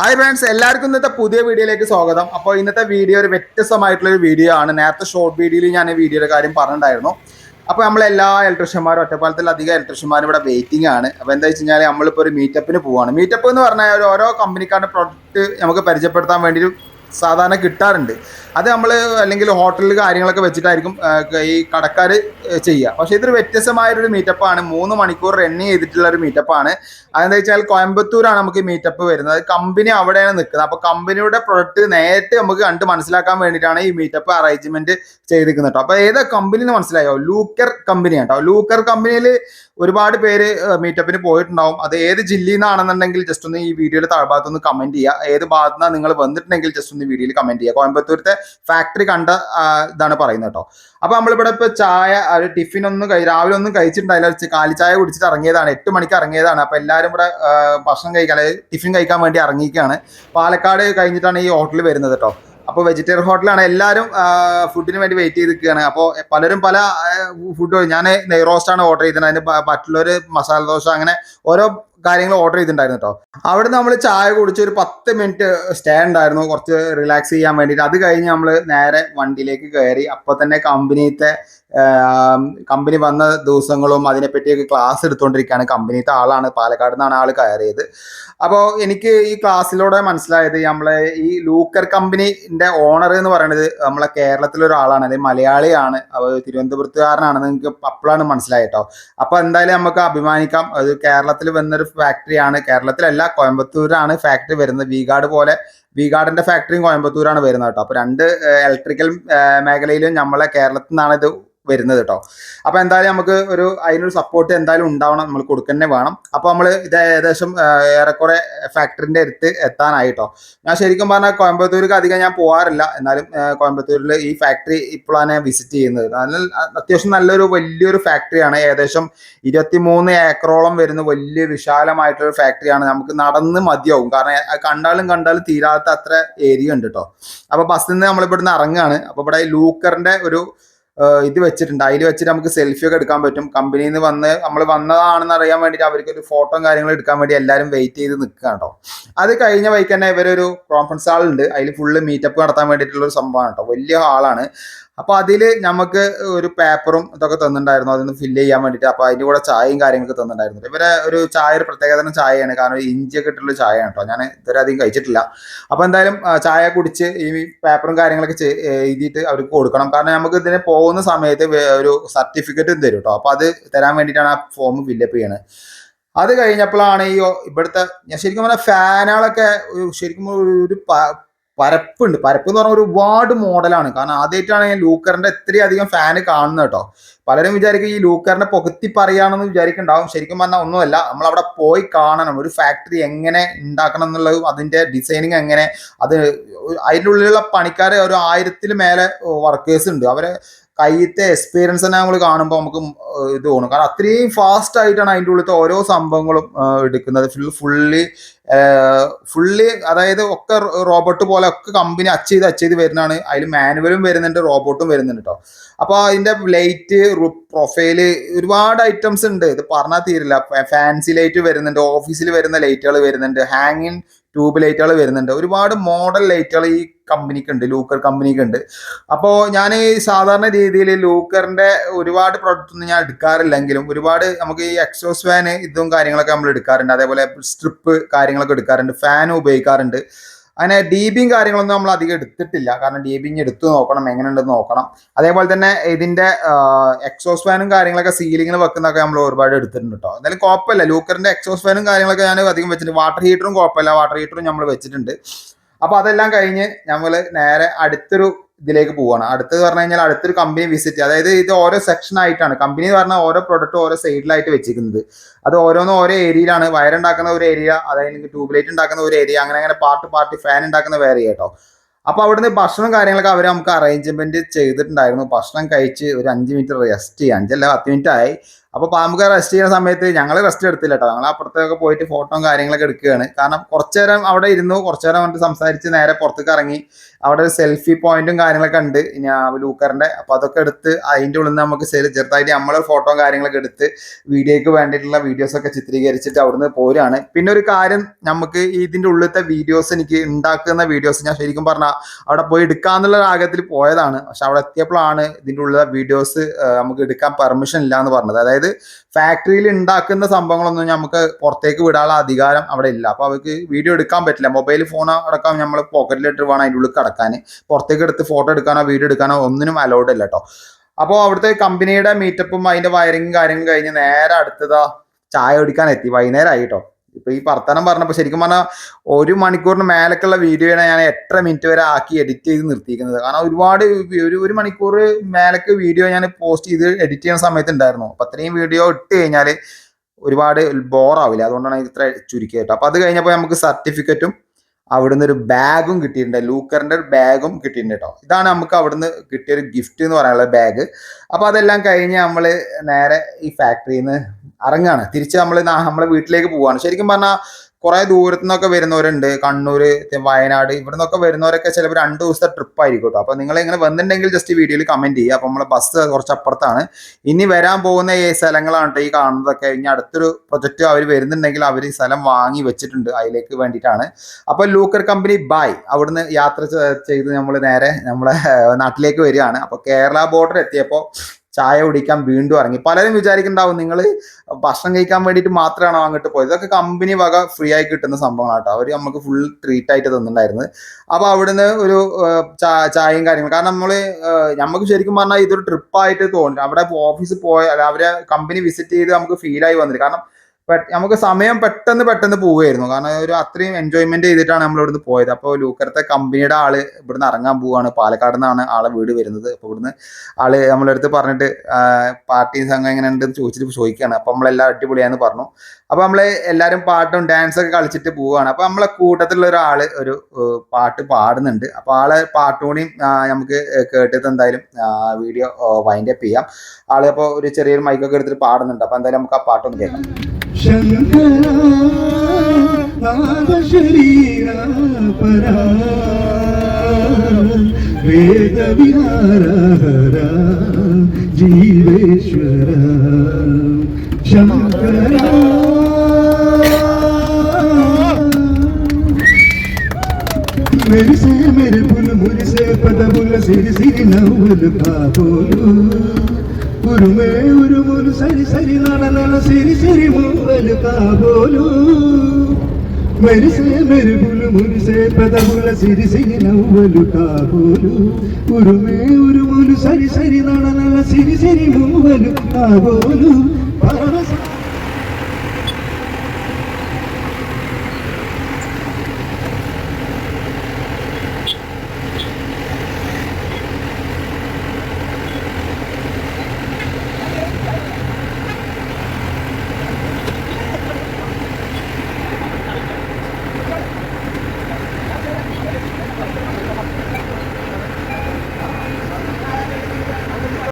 Hi friends എല്ലാവർക്കും ഇന്നത്തെ പുതിയ വീഡിയോയിലേക്ക് സ്വാഗതം. അപ്പോൾ ഇന്നത്തെ വീഡിയോ ഒരു വ്യത്യസ്തമായിട്ടുള്ള ഒരു വീഡിയോ ആണ്. നേരത്തെ ഷോർട്ട് വീഡിയോയിൽ ഞാൻ ഈ വീഡിയോയുടെ കാര്യം പറഞ്ഞിട്ടുണ്ടായിരുന്നു. അപ്പോൾ നമ്മൾ എല്ലാ ഇലക്ട്രീഷ്യന്മാരും ഒറ്റപ്പാലത്തിൽ അധികം ഇലക്ട്രീഷ്യന്മാരും ഇവിടെ വെയിറ്റിംഗ് ആണ്. അപ്പോൾ എന്താ വെച്ച് കഴിഞ്ഞാൽ നമ്മളിപ്പോൾ ഒരു മീറ്റപ്പിന് പോവാണ്. മീറ്റപ്പ് എന്ന് പറഞ്ഞാൽ ഓരോ കമ്പനിക്കാരുടെ പ്രൊഡക്റ്റ് നമുക്ക് പരിചയപ്പെടുത്താൻ വേണ്ടി സാധാരണ കിട്ടാറുണ്ട്. അത് നമ്മൾ അല്ലെങ്കിൽ ഹോട്ടലിൽ കാര്യങ്ങളൊക്കെ വെച്ചിട്ടായിരിക്കും ഈ കടക്കാർ ചെയ്യുക. പക്ഷേ ഇതൊരു വ്യത്യസ്തമായൊരു ആണ്. മൂന്ന് മണിക്കൂർ റൺ ചെയ്തിട്ടുള്ള ഒരു മീറ്റപ്പാണ് അതെന്താ വെച്ചാൽ കോയമ്പത്തൂരാണ് നമുക്ക് മീറ്റപ്പ് വരുന്നത്. കമ്പനി അവിടെയാണ് നിൽക്കുന്നത്. അപ്പോൾ കമ്പനിയുടെ പ്രൊഡക്റ്റ് നേരിട്ട് നമുക്ക് കണ്ട് മനസ്സിലാക്കാൻ വേണ്ടിയിട്ടാണ് ഈ മീറ്റപ്പ് അറേഞ്ച്മെന്റ് ചെയ്തിരിക്കുന്നത് കേട്ടോ അപ്പോൾ ഏതാ കമ്പനി എന്ന് മനസ്സിലായോ? ലൂക്കർ കമ്പനിയാണ് കേട്ടോ ലൂക്കർ കമ്പനിയിൽ ഒരുപാട് പേര് മീറ്റപ്പിന് പോയിട്ടുണ്ടാവും. അത് ഏത് ജില്ലയിൽ നിന്നാണെന്നുണ്ടെങ്കിൽ ജസ്റ്റ് ഒന്ന് ഈ വീഡിയോയുടെ താഴ്ഭാഗത്തൊന്ന് കമന്റ് ചെയ്യുക. ഏത് ഭാഗത്തു നിന്നാണ് നിങ്ങൾ വന്നിട്ടുണ്ടെങ്കിൽ ജസ്റ്റ് ഒന്ന് വീഡിയോയിൽ കമന്റ് ചെയ്യുക. കോയമ്പത്തൂരത്തെ ഫാക്ടറി കണ്ട ഇതാണ് പറയുന്നത് കേട്ടോ. അപ്പൊ നമ്മളിവിടെ ഇപ്പൊ ചായ ഒരു ടിഫിൻ ഒന്നും രാവിലെ ഒന്നും കഴിച്ചിട്ടുണ്ടായില്ല. കാലി ചായ കുടിച്ചിട്ട് ഇറങ്ങിയതാണ്. എട്ട് മണിക്ക് ഇറങ്ങിയതാണ്. അപ്പൊ എല്ലാവരും ഇവിടെ ഭക്ഷണം കഴിക്കാൻ അല്ലെങ്കിൽ ടിഫിൻ കഴിക്കാൻ വേണ്ടി ഇറങ്ങിയിരിക്കുകയാണ്. പാലക്കാട് കഴിഞ്ഞിട്ടാണ് ഈ ഹോട്ടലിൽ വരുന്നത് കേട്ടോ. അപ്പോൾ വെജിറ്റേറിയൻ ഹോട്ടലാണ് എല്ലാവരും ഫുഡിന് വേണ്ടി വെയിറ്റ് ചെയ്ത് നിൽക്കുകയാണ് അപ്പോൾ പലരും പല ഫുഡ് ഞാൻ നെയ് റോസ്റ്റാണ് ഓർഡർ ചെയ്തത്. അതിന് മറ്റുള്ളവർ മസാല ദോശ അങ്ങനെ ഓരോ കാര്യങ്ങൾ ഓർഡർ ചെയ്തിട്ടുണ്ടായിരുന്നു കേട്ടോ അവിടെ നമ്മൾ ചായ കുടിച്ച് ഒരു പത്ത് മിനിറ്റ് സ്റ്റേ ഉണ്ടായിരുന്നു. കുറച്ച് റിലാക്സ് ചെയ്യാൻ വേണ്ടിയിട്ട്. അത് കഴിഞ്ഞ് നമ്മൾ നേരെ വണ്ടിയിലേക്ക് കയറി. അപ്പോൾ തന്നെ കമ്പനിത്തെ കമ്പനി വന്ന ദിവസങ്ങളും അതിനെപ്പറ്റിയൊക്കെ ക്ലാസ് എടുത്തുകൊണ്ടിരിക്കുകയാണ് കമ്പനിത്തെ ആളാണ്. പാലക്കാട് നിന്നാണ് ആൾ കയറിയത്. അപ്പോൾ എനിക്ക് ഈ ക്ലാസ്സിലൂടെ മനസ്സിലായത് നമ്മളെ ഈ ലൂക്കർ കമ്പനിന്റെ ഓണർ എന്ന് പറയുന്നത് നമ്മളെ കേരളത്തിലെ ഒരാളാണ്. അല്ലെങ്കിൽ മലയാളിയാണ്. തിരുവനന്തപുരത്തുകാരനാണെന്ന് എനിക്ക് അപ്പോഴാണ് മനസ്സിലായിട്ടോ അപ്പോൾ എന്തായാലും നമുക്ക് അഭിമാനിക്കാം. അത് കേരളത്തിൽ വന്നൊരു ഫാക്ടറിയാണ് കേരളത്തിലല്ല കോയമ്പത്തൂരാണ് ഫാക്ടറി വരുന്നത്. വീഗാഡ് പോലെ വീഗാഡിന്റെ ഫാക്ടറിയും കോയമ്പത്തൂരാണ് വരുന്നത് കേട്ടോ. അപ്പോൾ രണ്ട് ഇലക്ട്രിക്കൽ മേഖലയിലും നമ്മളെ കേരളത്തിൽ നിന്നാണ് ഇത് വരുന്നത് കേട്ടോ അപ്പൊ എന്തായാലും നമുക്ക് ഒരു അതിനൊരു സപ്പോർട്ട് എന്തായാലും ഉണ്ടാവണം നമ്മൾ കൊടുക്കന്നെ വേണം. അപ്പൊ നമ്മൾ ഇത് ഏകദേശം ഏറെക്കുറെ ഫാക്ടറിന്റെ അടുത്ത് എത്താനായിട്ടോ. ഞാൻ ശരിക്കും പറഞ്ഞാൽ കോയമ്പത്തൂർക്ക് അധികം ഞാൻ പോകാറില്ല എന്നാലും കോയമ്പത്തൂരിൽ ഈ ഫാക്ടറി ഇപ്പോഴാണ് ഞാൻ വിസിറ്റ് ചെയ്യുന്നത്. നല്ല അത്യാവശ്യം നല്ലൊരു വലിയൊരു ഫാക്ടറിയാണ് ഏകദേശം ഇരുപത്തിമൂന്ന് ഏക്കറോളം വരുന്ന വലിയ വിശാലമായിട്ടുള്ള ഫാക്ടറിയാണ് നമുക്ക് നടന്ന് മതിയാവും. കാരണം കണ്ടാലും കണ്ടാലും തീരാത്ത അത്ര ഏരിയ ഉണ്ട് കേട്ടോ അപ്പൊ ബസ്സിൽ നിന്ന് നമ്മൾ ഇവിടുന്ന് ഇറങ്ങുകയാണ് അപ്പൊ ഇവിടെ ലൂക്കറിന്റെ ഒരു ഇത് വെച്ചിട്ടുണ്ട്. അതിൽ വെച്ചിട്ട് നമുക്ക് സെൽഫി ഒക്കെ എടുക്കാൻ പറ്റും. കമ്പനിയിൽ നിന്ന് വന്ന് നമ്മൾ വന്നതാണെന്ന് അറിയാൻ വേണ്ടിയിട്ട് അവർക്ക് ഒരു ഫോട്ടോ കാര്യങ്ങൾ എടുക്കാൻ വേണ്ടി എല്ലാവരും വെയിറ്റ് ചെയ്ത് നിൽക്കുക കേട്ടോ അത് കഴിഞ്ഞ വഴിക്ക് തന്നെ ഇവരൊരു കോൺഫറൻസ് ഹാൾ ഉണ്ട്. അതിൽ ഫുള്ള് മീറ്റപ്പ് നടത്താൻ വേണ്ടിയിട്ടുള്ള ഒരു സംഭവമാണ് കേട്ടോ വലിയ ഹാളാണ് അപ്പോൾ അതിൽ നമുക്ക് ഒരു പേപ്പറും ഇതൊക്കെ തന്നിട്ടുണ്ടായിരുന്നു. അതൊന്ന് ഫില്ല് ചെയ്യാൻ വേണ്ടിയിട്ട് അപ്പോൾ അതിന്റെ കൂടെ ചായയും കാര്യങ്ങളൊക്കെ തന്നിട്ടുണ്ടായിരുന്നു. ഇവരെ ഒരു ചായ ഒരു പ്രത്യേകതരം ചായയാണ്. കാരണം ഒരു ഇഞ്ചിയൊക്കെ ഇട്ടുള്ള ചായയാണ് കേട്ടോ ഞാൻ ഇതുവരെ അധികം കഴിച്ചിട്ടില്ല. അപ്പോൾ എന്തായാലും ചായ കുടിച്ച് ഈ പേപ്പറും കാര്യങ്ങളൊക്കെ എഴുതിയിട്ട് അവർക്ക് കൊടുക്കണം. കാരണം നമുക്ക് ഇതിന് പോകുന്ന സമയത്ത് ഒരു സർട്ടിഫിക്കറ്റും തരും കേട്ടോ അപ്പോൾ അത് തരാൻ വേണ്ടിയിട്ടാണ് ആ ഫോം ഫില്ലപ്പ് ചെയ്യണത്. അത് കഴിഞ്ഞപ്പോഴാണ് ഈ ഇവിടുത്തെ ഞാൻ ശരിക്കും പറഞ്ഞാൽ ഫാനുകളൊക്കെ ശരിക്കും ഒരു പരപ്പുണ്ട്. പരപ്പ് എന്ന് പറഞ്ഞാൽ ഒരുപാട് മോഡലാണ്. കാരണം ആദ്യമായിട്ടാണ് ഞാൻ ലൂക്കറിന്റെ ഇത്രയും അധികം ഫാന് കാണുന്നത് കേട്ടോ. പലരും വിചാരിക്കും ഈ ലൂക്കറിന്റെ പൊകുത്തി പറയാണെന്ന് വിചാരിക്കുന്നുണ്ടാവും. ശരിക്കും പറഞ്ഞാൽ ഒന്നുമല്ല. നമ്മൾ അവിടെ പോയി കാണണം. ഒരു ഫാക്ടറി എങ്ങനെ ഉണ്ടാക്കണം എന്നുള്ളതും അതിന്റെ ഡിസൈനിങ് എങ്ങനെ അത് അതിനുള്ളിലുള്ള പണിക്കാർ ഒരു ആയിരത്തിൽ മേലെ വർക്കേഴ്സ് ഉണ്ട്. അവരെ കയ്യത്തെ എക്സ്പീരിയൻസ് തന്നെ നമ്മൾ കാണുമ്പോൾ നമുക്ക് ഇത് തോന്നും. കാരണം അത്രയും ഫാസ്റ്റ് ആയിട്ടാണ് അതിന്റെ ഉള്ളിലത്തെ ഓരോ സംഭവങ്ങളും എടുക്കുന്നത്. ഫുൾ ഫുള്ളി ഫുള്ളി അതായത് ഒക്കെ റോബോട്ട് പോലെ ഒക്കെ കമ്പനി അച്ച് ചെയ്ത് അച്ച് ചെയ്ത് വരുന്നതാണ്. അതിൽ മാനുവലും വരുന്നുണ്ട് റോബോട്ടും വരുന്നുണ്ട് കേട്ടോ അപ്പോൾ അതിന്റെ ലൈറ്റ് പ്രൊഫൈൽ ഒരുപാട് ഐറ്റംസ് ഉണ്ട്. ഇത് പറഞ്ഞാൽ തീരില്ല. ഫാൻസി ലൈറ്റ് വരുന്നുണ്ട് ഓഫീസിൽ വരുന്ന ലൈറ്റുകൾ വരുന്നുണ്ട്. ഹാങ്ങിങ് ട്യൂബ് ലൈറ്റുകൾ വരുന്നുണ്ട്. ഒരുപാട് മോഡൽ ലൈറ്റുകൾ ഈ കമ്പനിക്ക് ഉണ്ട് ലൂക്കർ കമ്പനിക്ക് ഉണ്ട് അപ്പോൾ ഞാൻ ഈ സാധാരണ രീതിയിൽ ലൂക്കറിന്റെ ഒരുപാട് പ്രോഡക്റ്റ് ഒന്നും ഞാൻ എടുക്കാറില്ലെങ്കിലും ഒരുപാട് നമുക്ക് ഈ എക്സോസ് ഫാന് ഇതും കാര്യങ്ങളൊക്കെ നമ്മൾ എടുക്കാറുണ്ട്. അതേപോലെ സ്ട്രിപ്പ് കാര്യങ്ങളൊക്കെ എടുക്കാറുണ്ട്. ഫാൻ ഉപയോഗിക്കാറുണ്ട്. അങ്ങനെ ഡീബിയും കാര്യങ്ങളൊന്നും നമ്മൾ അധികം എടുത്തിട്ടില്ല. കാരണം ഡീബിങ് എടുത്തു നോക്കണം എങ്ങനെയുണ്ടെന്ന് നോക്കണം. അതേപോലെ തന്നെ ഇതിന്റെ എക്സോസ് ഫാനും കാര്യങ്ങളൊക്കെ സീലിങ്ങിൽ വെക്കുന്നതൊക്കെ നമ്മൾ ഒരുപാട് എടുത്തിട്ടുണ്ട് കേട്ടോ എന്തായാലും കുഴപ്പമില്ല. ലൂക്കറിന്റെ എക്സോസ് ഫാനും കാര്യങ്ങളൊക്കെ ഞാൻ അധികം വെച്ചിട്ടുണ്ട് വാട്ടർ ഹീറ്ററും കുഴപ്പമില്ല. വാട്ടർ ഹീറ്ററും നമ്മൾ വെച്ചിട്ടുണ്ട്. അപ്പോൾ അതെല്ലാം കഴിഞ്ഞ് നമ്മൾ നേരെ അടുത്തൊരു ഇതിലേക്ക് പോവാണ്. അടുത്തത് പറഞ്ഞു കഴിഞ്ഞാൽ അടുത്തൊരു കമ്പനി വിസിറ്റ് അതായത് ഇത് ഓരോ സെക്ഷൻ ആയിട്ടാണ്. കമ്പനി എന്ന് പറഞ്ഞാൽ ഓരോ പ്രൊഡക്റ്റ് ഓരോ സൈഡിലായിട്ട് വെച്ചിരിക്കുന്നത്. അത് ഓരോന്നും ഓരോ ഏരിയയിലാണ് വയർ ഉണ്ടാക്കുന്ന ഒരു ഏരിയ അതായത് ട്യൂബ് ലൈറ്റ് ഉണ്ടാക്കുന്ന ഒരു ഏരിയ അങ്ങനെ അങ്ങനെ പാർട്ട് പാർട്ടി ഫാൻ ഉണ്ടാക്കുന്ന വേറെ കേട്ടോ അപ്പൊ അവിടുന്ന് ഭക്ഷണം കാര്യങ്ങളൊക്കെ അവർ നമുക്ക് അറേഞ്ച്മെന്റ് ചെയ്തിട്ടുണ്ടായിരുന്നു. ഭക്ഷണം കഴിച്ച് ഒരു അഞ്ച് മിനിറ്റ് റെസ്റ്റ് ചെയ്യാം അഞ്ചല്ല പത്ത് മിനിറ്റ് ആയി. അപ്പൊ പാമ്പുകാർ റെസ്റ്റ് ചെയ്യുന്ന സമയത്ത് ഞങ്ങൾ റെസ്റ്റ് എടുത്തില്ല കേട്ടോ ഞങ്ങൾ അപ്പുറത്തൊക്കെ പോയിട്ട് ഫോട്ടോയും കാര്യങ്ങളൊക്കെ എടുക്കുകയാണ്. കാരണം കുറച്ചു നേരം അവിടെ ഇരുന്നു കുറച്ചു നേരം വന്നിട്ട് സംസാരിച്ച് നേരെ പുറത്തേക്ക് ഇറങ്ങി. അവിടെ സെൽഫി പോയിന്റും കാര്യങ്ങളൊക്കെ ഉണ്ട്. ലൂക്കറിന്റെ. അപ്പൊ അതൊക്കെ എടുത്ത് അതിന്റെ ഉള്ളിൽ നിന്ന് നമുക്ക് ചെറു- ചെറുതായിട്ട് നമ്മളെ ഫോട്ടോ കാര്യങ്ങളൊക്കെ എടുത്ത് വീഡിയോയ്ക്ക് വേണ്ടിയിട്ടുള്ള വീഡിയോസ് ഒക്കെ ചിത്രീകരിച്ചിട്ട് അവിടുന്ന് പോരാണ് പിന്നെ ഒരു കാര്യം നമുക്ക് ഇതിന്റെ ഉള്ളിലത്തെ വീഡിയോസ് എനിക്ക് ഉണ്ടാക്കുന്ന വീഡിയോസ് ഞാൻ ശരിക്കും പറഞ്ഞാൽ അവിടെ പോയി എടുക്കാന്നുള്ള രാഗത്തിൽ പോയതാണ്. പക്ഷെ അവിടെ എത്തിയപ്പോഴാണ് ഇതിന്റെ ഉള്ളിലെ വീഡിയോസ് നമുക്ക് എടുക്കാൻ പെർമിഷൻ ഇല്ല എന്ന് പറഞ്ഞത്. അതായത് ഫാക്ടറിയിൽ ഉണ്ടാക്കുന്ന സംഭവങ്ങളൊന്നും നമുക്ക് പുറത്തേക്ക് വിടാനുള്ള അധികാരം അവിടെ ഇല്ല. അപ്പൊ അവർക്ക് വീഡിയോ എടുക്കാൻ പറ്റില്ല. മൊബൈൽ ഫോൺ അടക്കം നമ്മൾ പോക്കറ്റിലിട്ട് വേണം അതിന്റെ ഉള്ളിൽ കിടക്കാൻ. പുറത്തേക്ക് എടുത്ത് ഫോട്ടോ എടുക്കാനോ വീഡിയോ എടുക്കാനോ ഒന്നിനും അലൗഡ് അല്ല കേട്ടോ അപ്പോൾ അവിടുത്തെ കമ്പനിയുടെ മീറ്റപ്പും അതിന്റെ വയറിങ്ങും കാര്യങ്ങളും കഴിഞ്ഞ് നേരെ അടുത്തതാ ചായ കുടിക്കാൻ എത്തി. വൈകുന്നേരമായി കേട്ടോ ഇപ്പൊ ഈ വർത്തമാനം പറഞ്ഞപ്പോൾ ശരിക്കും പറഞ്ഞാൽ ഒരു മണിക്കൂറിന് മേലൊക്കെയുള്ള വീഡിയോയാണ് ഞാൻ എത്ര മിനിറ്റ് വരെ ആക്കി എഡിറ്റ് ചെയ്ത് നിർത്തിയിരിക്കുന്നത്. കാരണം ഒരുപാട് ഒരു ഒരു മണിക്കൂർ മേലക്ക് വീഡിയോ ഞാൻ പോസ്റ്റ് ചെയ്ത് എഡിറ്റ് ചെയ്യുന്ന സമയത്ത് ഉണ്ടായിരുന്നു അപ്പൊ അത്രയും വീഡിയോ ഇട്ട് കഴിഞ്ഞാൽ ഒരുപാട് ബോറാവില്ല അതുകൊണ്ടാണ് ഇത്ര ചുരുക്കി കേട്ടോ. അപ്പൊ അത് കഴിഞ്ഞപ്പോൾ നമുക്ക് സർട്ടിഫിക്കറ്റും അവിടുന്ന് ഒരു ബാഗും കിട്ടിയിട്ടുണ്ട്. ലൂക്കറിന്റെ ഒരു ബാഗും കിട്ടിയിട്ടുണ്ട് കേട്ടോ ഇതാണ് നമുക്ക് അവിടുന്ന് കിട്ടിയ ഒരു ഗിഫ്റ്റ് എന്ന് പറയാനുള്ള ബാഗ് അപ്പൊ അതെല്ലാം കഴിഞ്ഞ് നമ്മൾ നേരെ ഈ ഫാക്ടറിയിൽ നിന്ന് ഇറങ്ങാണ്. തിരിച്ച് നമ്മൾ നമ്മളെ വീട്ടിലേക്ക് പോവാണ്. ശരിക്കും പറഞ്ഞാൽ കുറെ ദൂരത്തു നിന്നൊക്കെ വരുന്നവരുണ്ട്. കണ്ണൂര് വയനാട്. ഇവിടെ നിന്നൊക്കെ വരുന്നവരൊക്കെ ചിലപ്പോൾ രണ്ട് ദിവസത്തെ ട്രിപ്പ് ആയിരിക്കും കേട്ടോ അപ്പൊ നിങ്ങൾ ഇങ്ങനെ വന്നിട്ടുണ്ടെങ്കിൽ ജസ്റ്റ് വീഡിയോയിൽ കമന്റ് ചെയ്യുക. അപ്പൊ നമ്മളെ ബസ് കുറച്ച് അപ്പുറത്താണ്. ഇനി വരാൻ പോകുന്ന ഈ സ്ഥലങ്ങളാണ് ഈ കാണുന്നതൊക്കെ. ഇനി അടുത്തൊരു പ്രൊജക്റ്റ് അവർ വരുന്നുണ്ടെങ്കിൽ അവർ ഈ സ്ഥലം വാങ്ങി വെച്ചിട്ടുണ്ട്. അതിലേക്ക് വേണ്ടിയിട്ടാണ്. അപ്പൊ ലൂക്കർ കമ്പനി ബായ് അവിടുന്ന് യാത്ര ചെയ്ത് നമ്മൾ നേരെ നമ്മളെ നാട്ടിലേക്ക് വരികയാണ്. അപ്പൊ കേരള ബോർഡർ എത്തിയപ്പോൾ ചായ കുടിക്കാൻ വീണ്ടും ഇറങ്ങി. പലരും വിചാരിക്കുന്നുണ്ടാവും നിങ്ങൾ ഭക്ഷണം കഴിക്കാൻ വേണ്ടിയിട്ട് മാത്രമാണോ അങ്ങോട്ട് പോയത്? ഇതൊക്കെ കമ്പനി വക ഫ്രീ ആയി കിട്ടുന്ന സംഭവങ്ങളാട്ടോ അവർ നമുക്ക് ഫുൾ ട്രീറ്റ് ആയിട്ട് തന്നിട്ടുണ്ടായിരുന്നു അപ്പൊ അവിടുന്ന് ഒരു ചായയും കാര്യങ്ങളും. കാരണം നമ്മൾ നമുക്ക് ശരിക്കും പറഞ്ഞാൽ ഇതൊരു ട്രിപ്പായിട്ട് തോന്നി. അവിടെ ഓഫീസിൽ പോയ അവരെ കമ്പനി വിസിറ്റ് ചെയ്ത് നമുക്ക് ഫീൽ ആയി വന്നില്ല. കാരണം നമുക്ക് സമയം പെട്ടെന്ന് പെട്ടെന്ന് പോവുകയായിരുന്നു. കാരണം ഒരു അത്രയും എൻജോയ്മെന്റ് ചെയ്തിട്ടാണ് നമ്മൾ ഇവിടുന്ന് പോയത്. അപ്പോൾ ലൂക്കറത്തെ കമ്പനിയുടെ ആൾ ഇവിടുന്ന് ഇറങ്ങാൻ പോവാണ് പാലക്കാട് നിന്നാണ് ആളെ വീട് വരുന്നത്. അപ്പോൾ ഇവിടുന്ന് ആൾ നമ്മളെടുത്ത് പറഞ്ഞിട്ട് പാർട്ടി സംഘം എങ്ങനെ ഉണ്ട് ചോദിച്ചിട്ട് ചോദിക്കുകയാണ്. അപ്പോൾ നമ്മളെല്ലാം അടിപൊളിയാന്ന് പറഞ്ഞു. അപ്പോൾ നമ്മൾ എല്ലാവരും പാട്ടും ഡാൻസ് ഒക്കെ കളിച്ചിട്ട് പോവുകയാണ്. അപ്പോൾ നമ്മളെ കൂട്ടത്തിലുള്ള ഒരാൾ ഒരു പാട്ട് പാടുന്നുണ്ട്. അപ്പോൾ ആളെ പാട്ടുകൂടിയും നമുക്ക് കേട്ടിട്ട് എന്തായാലും വീഡിയോ വൈൻഡപ്പ് ചെയ്യാം. ആളെ അപ്പോൾ ഒരു ചെറിയൊരു മൈക്കൊക്കെ എടുത്തിട്ട് പാടുന്നുണ്ട്. അപ്പോൾ എന്തായാലും നമുക്ക് ആ പാട്ടൊന്ന് കേൾക്കാം. ശങ്കരാ ശരീരാ പരാ വേദവിഹാര ജീവേശ്വര ശങ്കരാ मेरे से मेरे पुल मुझ से पता बुल सिरी सिरी नवल पापोलू ഉരുമേ ഉരുമുരു സരി സരി നട നട സിരി സിരി മുവൽ കാബോലു. മെരിസേ മെരു പുലു മുരിസേ പദമുല സിരി സിരി നവ്വലു കാബോലു. ഉരുമേ ഉരുമുരു സരി സരി നട നട സിരി സിരി മുവൽ കാബോലു.